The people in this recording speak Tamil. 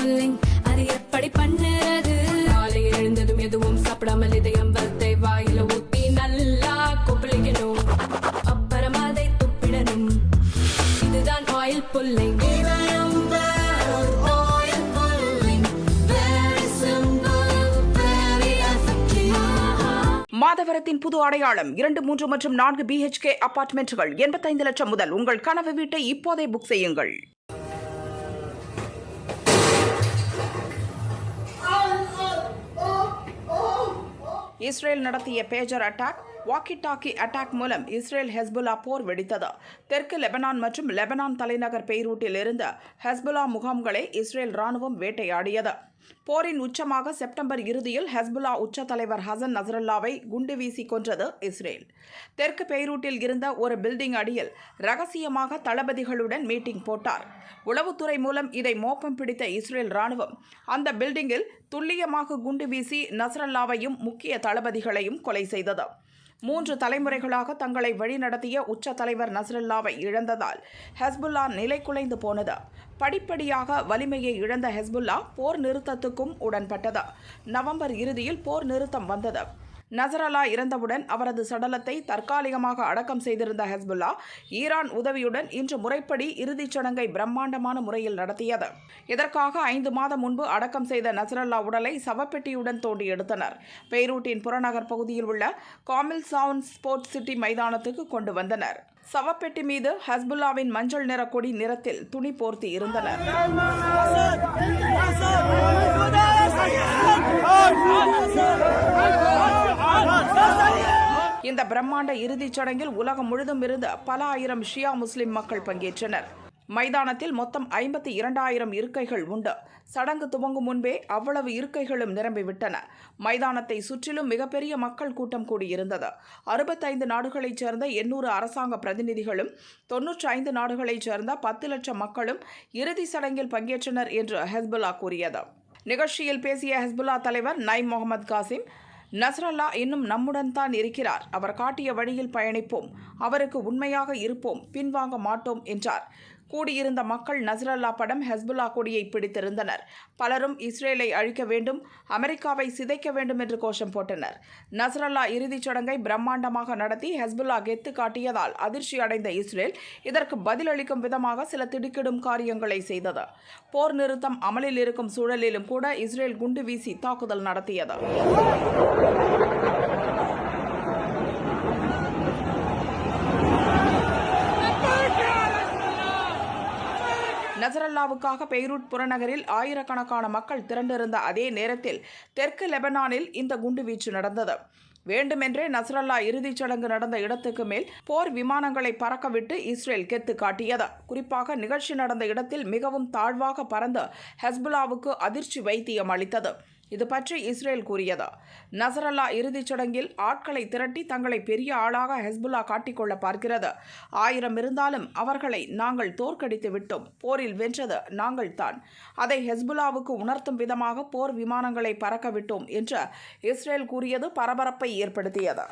புல்லிங் அது எப்படி பண்ணுறது? காலை எழுந்ததும் எதுவும் சாப்பிடாமல் இதயம் வளத்தை வாயில ஊத்தி நல்லா கொப்பளிக்கணும். அப்புறம் அதை துப்பிடணும். இதுதான் ஆயில் புல்லிங் ஆயில் மாதவரத்தின் புது அடையாளம் இரண்டு மூன்று மற்றும் நான்கு பிஹெச்கே அபார்ட்மெண்ட்டுகள் எண்பத்தைந்து லட்சம் முதல் உங்கள் கனவு வீட்டை இப்போதே புக் செய்யுங்கள். இஸ்ரேல் நடத்திய pager attack walkie talkie attack மூலம் இஸ்ரேல் ஹெஸ்புல்லா போர் வெடித்தது. தெற்கு லெபனான் மற்றும் லெபனான் தலைநகர் பெய்ரூட்டில் இருந்த ஹெஸ்புல்லா முகாம்களை இஸ்ரேல் ராணுவம் வேட்டையாடியது. போரின் உச்சமாக செப்டம்பர் இறுதியில் ஹெஸ்புல்லா உச்ச தலைவர் ஹசன் நசரல்லாவை குண்டு வீசி கொன்றது இஸ்ரேல். தெற்கு பெய்ரூட்டில் இருந்த ஒரு பில்டிங் அடியில் ரகசியமாக தளபதிகளுடன் மீட்டிங் போட்டார். உளவுத்துறை மூலம் இதை மோப்பம் பிடித்த இஸ்ரேல் ராணுவம் அந்த பில்டிங்கில் துல்லியமாக குண்டு வீசி நசரல்லாவையும் முக்கிய தளபதிகளையும் கொலை செய்தது. மூன்று தலைமுறைகளாக தங்களை வழிநடத்திய உச்ச தலைவர் நஸ்ரல்லாவை இழந்ததால் ஹெஸ்புல்லா நிலை குலைந்து போனது. படிப்படியாக வலிமையை இழந்த ஹெஸ்புல்லா போர் நிறுத்தத்துக்கும் உடன்பட்டது. நவம்பர் இறுதியில் போர் நிறுத்தம் வந்தது. நசரல்லா இறந்தவுடன் அவரது சடலத்தை தற்காலிகமாக அடக்கம் செய்திருந்த ஹெஸ்புல்லா ஈரான் உதவியுடன் இன்று முறைப்படி இறுதிச் சடங்கை பிரம்மாண்டமான முறையில் நடத்தியது. இதற்காக ஐந்து மாதம் முன்பு அடக்கம் செய்த நசரல்லா உடலை சவப்பெட்டியுடன் தோண்டி எடுத்தனர். பெய்ரூட்டின் புறநகர் பகுதியில் உள்ள காமில் சவுண்ட் ஸ்போர்ட்ஸ் சிட்டி மைதானத்துக்கு கொண்டு வந்தனர். சவப்பெட்டி மீது ஹஸ்புல்லாவின் மஞ்சள் நிற கொடி நிறத்தில் துணி போர்த்தி இருந்தனர். பிரம்மாண்ட இறுதிச் சடங்கில் உலகம் முழுதும் இருந்து பல ஆயிரம் ஷியா முஸ்லிம் மக்கள் பங்கேற்றனர். மைதானத்தில் மொத்தம் ஐம்பத்தி இரண்டாயிரம் இருக்கைகள் உண்டு. சடங்கு துவங்கும் முன்பே அவ்வளவு இருக்கைகளும் நிரம்பிவிட்டன. மைதானத்தை சுற்றிலும் மிகப்பெரிய மக்கள் கூட்டம் கூடியிருந்தது. அறுபத்தைந்து நாடுகளைச் சேர்ந்த எண்ணூறு அரசாங்க பிரதிநிதிகளும் தொன்னூற்றி ஐந்து நாடுகளைச் சேர்ந்த பத்து லட்சம் மக்களும் இறுதி சடங்கில் பங்கேற்றனர் என்று ஹெஸ்புல்லா கூறியது. நிகழ்ச்சியில் பேசிய ஹெஸ்புல்லா தலைவர் நைம் முகமது காசிம் நஸ்ரல்லா இன்னும் நம்முடன் தான் இருக்கிறார். அவர் காட்டிய வழியில் பயணிப்போம். அவருக்கு உண்மையாக இருப்போம். பின்வாங்க மாட்டோம் என்றார். கூடியிருந்த மக்கள் நஸ்ரல்லா படம் ஹெஸ்புல்லா கொடியை பிடித்திருந்தனர். பலரும் இஸ்ரேலை அழிக்க வேண்டும் அமெரிக்காவை சிதைக்க வேண்டும் என்று கோஷம் போட்டனர். நஸ்ரல்லா இறுதிச் சடங்கை பிரம்மாண்டமாக நடத்தி ஹெஸ்புல்லா கெத்து காட்டியதால் அதிர்ச்சி அடைந்த இஸ்ரேல் இதற்கு பதிலளிக்கும் விதமாக சில திடுக்கிடும் காரியங்களை செய்தது. போர் நிறுத்தம் அமலில் இருக்கும் சூழலிலும் கூட இஸ்ரேல் குண்டு வீசி தாக்குதல் நடத்தியது. நசரல்லாவுக்காக பெய்ரூட் புறநகரில் ஆயிரக்கணக்கான மக்கள் திரண்டிருந்த அதே நேரத்தில் தெற்கு லெபனானில் இந்த குண்டுவீச்சு நடந்தது. வேண்டுமென்றே நஸ்ரல்லா இறுதிச் சடங்கு நடந்த இடத்துக்கு மேல் போர் விமானங்களை பறக்கவிட்டு இஸ்ரேல் கெத்து காட்டியது. குறிப்பாக நிகழ்ச்சி நடந்த இடத்தில் மிகவும் தாழ்வாக பறந்து ஹெஸ்புல்லாவுக்கு அதிர்ச்சி வைத்தியம் அளித்தது. இது பற்றி இஸ்ரேல் கூறியது. நசரல்லா இறுதிச் சடங்கில் ஆட்களை திரட்டி தங்களை பெரிய ஆளாக ஹெஸ்புல்லா காட்டிக்கொள்ள பார்க்கிறது. ஆயிரம் இருந்தாலும் அவர்களை நாங்கள் தோற்கடித்து விட்டோம். போரில் வென்றது நாங்கள் தான். அதை ஹெஸ்புல்லாவுக்கு உணர்த்தும் விதமாக போர் விமானங்களை பறக்க விட்டோம் என்று இஸ்ரேல் கூறியது பரபரப்பை ஏற்படுத்தியது.